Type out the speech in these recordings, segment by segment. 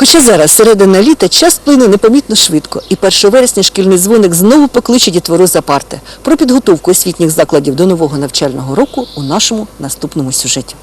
Хоча зараз середина літа час плине непомітно швидко, і 1 вересня шкільний дзвоник знову покличе дітвору за парти. Про підготовку освітніх закладів до нового навчального року у нашому наступному сюжеті.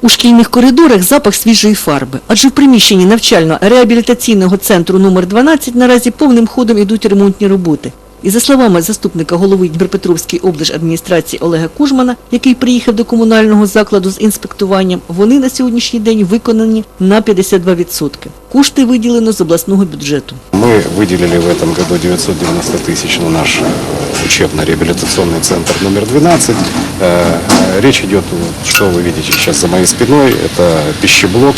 У шкільних коридорах запах свіжої фарби, адже в приміщенні навчально-реабілітаційного центру номер 12 наразі повним ходом ідуть ремонтні роботи. І за словами заступника голови Дніпропетровської облдержадміністрації Олега Кужмана, який приїхав до комунального закладу з інспектуванням, вони на сьогоднішній день виконані на 52%. Кошти виділено з обласного бюджету. Мы выделили в этом году 990 тысяч на наш э, учебно-реабилитационный центр номер 12. Э, э, Речь идет, вот, что вы видите сейчас за моей спиной, это пищеблок,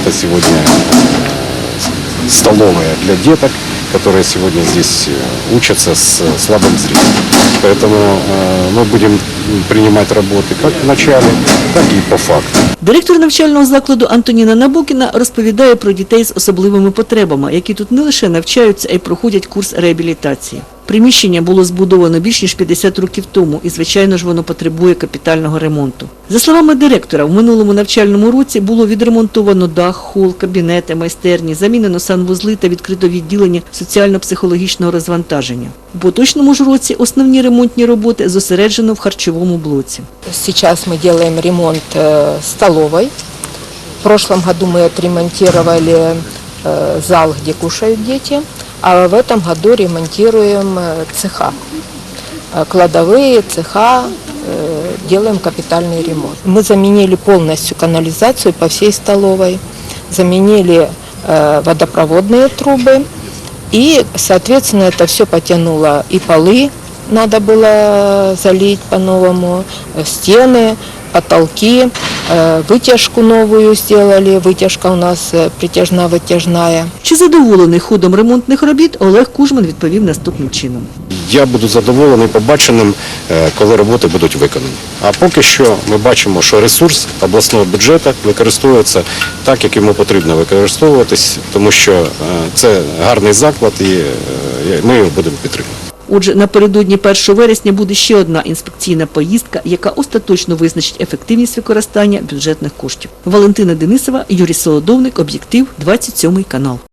это сегодня э, столовая для деток, которые сегодня здесь э, учатся с э, слабым зрением. Поэтому э, мы будем принимать работы как в начале, так и по факту. Директор навчального закладу Антоніна Набокіна розповідає про дітей з особливими потребами, які тут не лише навчаються, а й проходять курс реабілітації. Приміщення було збудовано більш ніж 50 років тому, і, звичайно ж, воно потребує капітального ремонту. За словами директора, в минулому навчальному році було відремонтовано дах, хол, кабінети, майстерні, замінено санвузли та відкрито відділення соціально-психологічного розвантаження. У поточному ж році основні ремонтні роботи зосереджено в харчовому блоці. Сейчас мы делаем ремонт э, столовой. В прошлом году мы отремонтировали э, зал, где кушают дети, А в этом году ремонтируем э, цеха. Э, Кладовые, цеха, э, делаем капитальный ремонт. Мы заменили полностью канализацию по всей столовой, заменили водопроводные трубы, и, соответственно, это все потянуло и полы, надо было залить по-новому, стены, потолки, вытяжку новую сделали, вытяжка у нас э, притяжна-вытяжная. Чи задоволений ходом ремонтних робіт, Олег Кужман відповів наступним чином. Я буду задоволений побаченим, е, коли роботи будуть виконані. А поки що ми бачимо, що ресурс обласного бюджету використовується так, як йому потрібно використовуватись, тому що е, це гарний заклад і е, ми його будемо підтримувати. Отже, напередодні 1 вересня буде ще одна інспекційна поїздка, яка остаточно визначить ефективність використання бюджетних коштів. Валентина Денисова, Юрій Солодовник, Об'єктив, 27 канал.